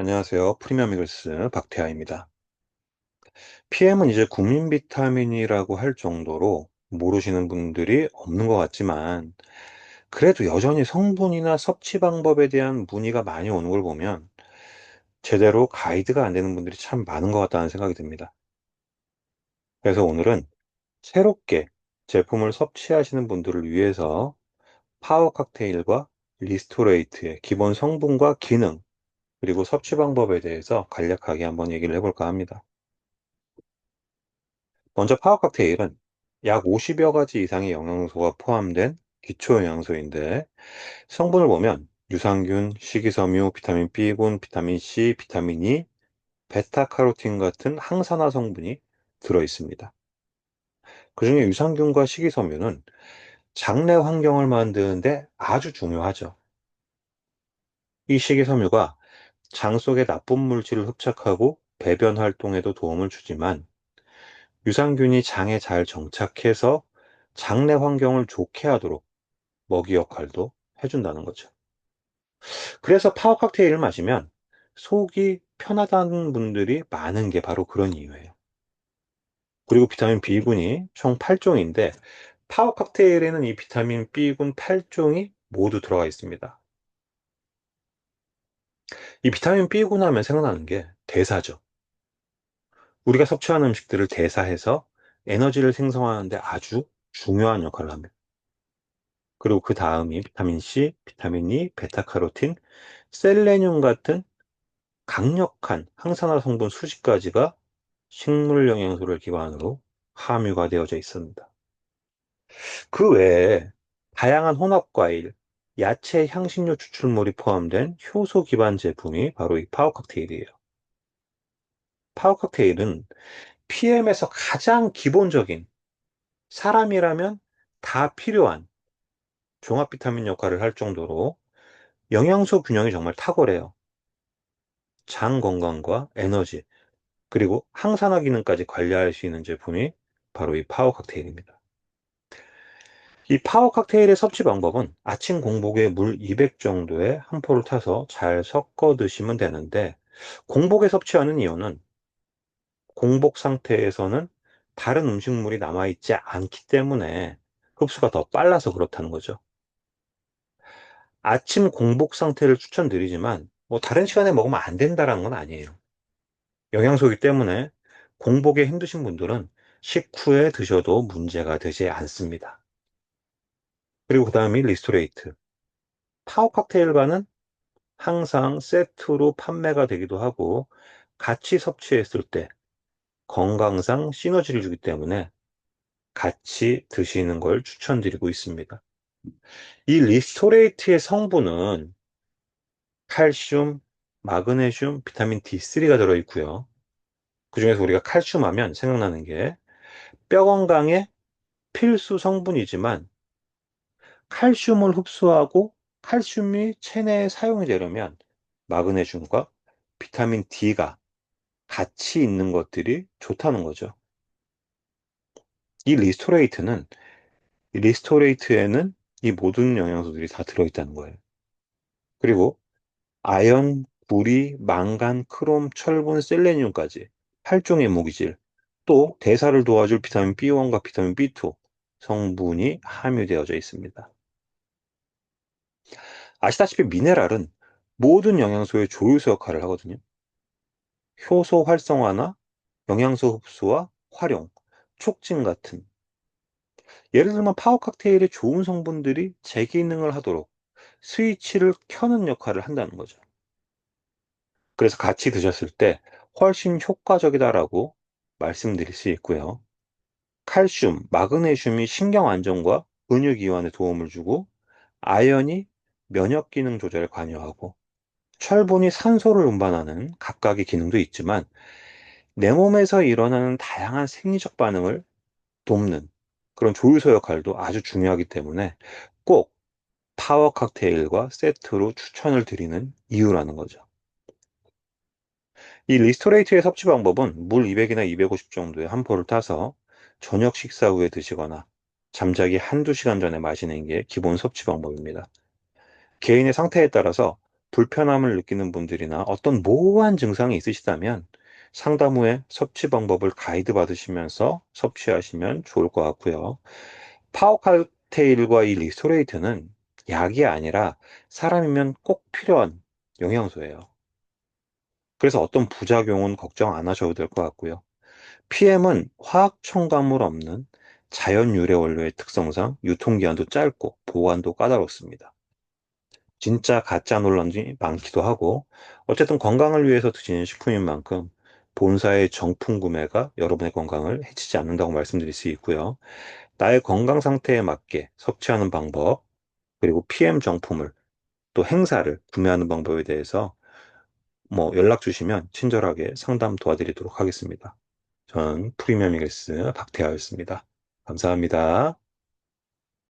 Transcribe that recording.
안녕하세요. 프리미엄 이글스 박태하입니다. PM은 이제 국민 비타민이라고 할 정도로 모르시는 분들이 없는 것 같지만 그래도 여전히 성분이나 섭취 방법에 대한 문의가 많이 오는 걸 보면 제대로 가이드가 안 되는 분들이 참 많은 것 같다는 생각이 듭니다. 그래서 오늘은 새롭게 제품을 섭취하시는 분들을 위해서 파워 칵테일과 리스토레이트의 기본 성분과 기능 그리고 섭취 방법에 대해서 간략하게 한번 얘기를 해볼까 합니다. 먼저 파워 칵테일은 약 50여 가지 이상의 영양소가 포함된 기초 영양소인데 성분을 보면 유산균, 식이섬유, 비타민 B군, 비타민 C, 비타민 E, 베타카로틴 같은 항산화 성분이 들어 있습니다. 그중에 유산균과 식이섬유는 장내 환경을 만드는데 아주 중요하죠. 이 식이섬유가 장 속의 나쁜 물질을 흡착하고 배변 활동에도 도움을 주지만 유산균이 장에 잘 정착해서 장내 환경을 좋게 하도록 먹이 역할도 해준다는 거죠. 그래서 파워 칵테일을 마시면 속이 편하다는 분들이 많은 게 바로 그런 이유예요. 그리고 비타민 B군이 총 8종인데 파워 칵테일에는 이 비타민 B군 8종이 모두 들어가 있습니다. 이 비타민 B군 하면 생각나는 게 대사죠. 우리가 섭취하는 음식들을 대사해서 에너지를 생성하는데 아주 중요한 역할을 합니다. 그리고 그 다음이 비타민 C, 비타민 E, 베타카로틴, 셀레늄 같은 강력한 항산화 성분 수십 가지가 식물 영양소를 기반으로 함유가 되어져 있습니다. 그 외에 다양한 혼합 과일, 야채 향신료 추출물이 포함된 효소 기반 제품이 바로 이 파워 칵테일이에요. 파워 칵테일은 PM에서 가장 기본적인 사람이라면 다 필요한 종합 비타민 역할을 할 정도로 영양소 균형이 정말 탁월해요. 장 건강과 에너지, 그리고 항산화 기능까지 관리할 수 있는 제품이 바로 이 파워 칵테일입니다. 이 파워 칵테일의 섭취 방법은 아침 공복에 물 200 정도의 한 포를 타서 잘 섞어 드시면 되는데 공복에 섭취하는 이유는 공복 상태에서는 다른 음식물이 남아있지 않기 때문에 흡수가 더 빨라서 그렇다는 거죠. 아침 공복 상태를 추천드리지만 뭐 다른 시간에 먹으면 안 된다라는 건 아니에요. 영양소이기 때문에 공복에 힘드신 분들은 식후에 드셔도 문제가 되지 않습니다. 그리고 그 다음이 리스토레이트. 파워 칵테일과는 항상 세트로 판매가 되기도 하고 같이 섭취했을 때 건강상 시너지를 주기 때문에 같이 드시는 걸 추천드리고 있습니다. 이 리스토레이트의 성분은 칼슘, 마그네슘, 비타민 D3가 들어있고요. 그 중에서 우리가 칼슘 하면 생각나는 게 뼈 건강에 필수 성분이지만 칼슘을 흡수하고 칼슘이 체내에 사용이 되려면 마그네슘과 비타민 D가 같이 있는 것들이 좋다는 거죠. 이 리스토레이트는 이 리스토레이트에는 이 모든 영양소들이 다 들어있다는 거예요. 그리고 아연, 구리, 망간, 크롬, 철분, 셀레늄까지 8종의 무기질, 또 대사를 도와줄 비타민 B1과 비타민 B2 성분이 함유되어져 있습니다. 아시다시피 미네랄은 모든 영양소의 조유소 역할을 하거든요. 효소 활성화나 영양소 흡수와 활용, 촉진 같은 예를 들면 파워 칵테일의 좋은 성분들이 재기능을 하도록 스위치를 켜는 역할을 한다는 거죠. 그래서 같이 드셨을 때 훨씬 효과적이다라고 말씀드릴 수 있고요. 칼슘, 마그네슘이 신경 안정과 근육 이완에 도움을 주고 아연이 면역 기능 조절에 관여하고 철분이 산소를 운반하는 각각의 기능도 있지만 내 몸에서 일어나는 다양한 생리적 반응을 돕는 그런 조유소 역할도 아주 중요하기 때문에 꼭 파워 칵테일과 세트로 추천을 드리는 이유라는 거죠. 이 리스토레이트의 섭취 방법은 물 200이나 250 정도의 한 포를 타서 저녁 식사 후에 드시거나 잠자기 한두 시간 전에 마시는 게 기본 섭취 방법입니다. 개인의 상태에 따라서 불편함을 느끼는 분들이나 어떤 모호한 증상이 있으시다면 상담 후에 섭취 방법을 가이드 받으시면서 섭취하시면 좋을 것 같고요. 파워칼테일과 이 리스토레이트는 약이 아니라 사람이면 꼭 필요한 영양소예요. 그래서 어떤 부작용은 걱정 안 하셔도 될 것 같고요. PM은 화학 첨가물 없는 자연 유래 원료의 특성상 유통기한도 짧고 보관도 까다롭습니다. 진짜 가짜 논란이 많기도 하고 어쨌든 건강을 위해서 드시는 식품인 만큼 본사의 정품 구매가 여러분의 건강을 해치지 않는다고 말씀드릴 수 있고요. 나의 건강 상태에 맞게 섭취하는 방법, 그리고 PM 정품을 또 행사를 구매하는 방법에 대해서 뭐 연락 주시면 친절하게 상담 도와드리도록 하겠습니다. 전 프리미엄 이글스 박태하였습니다. 감사합니다.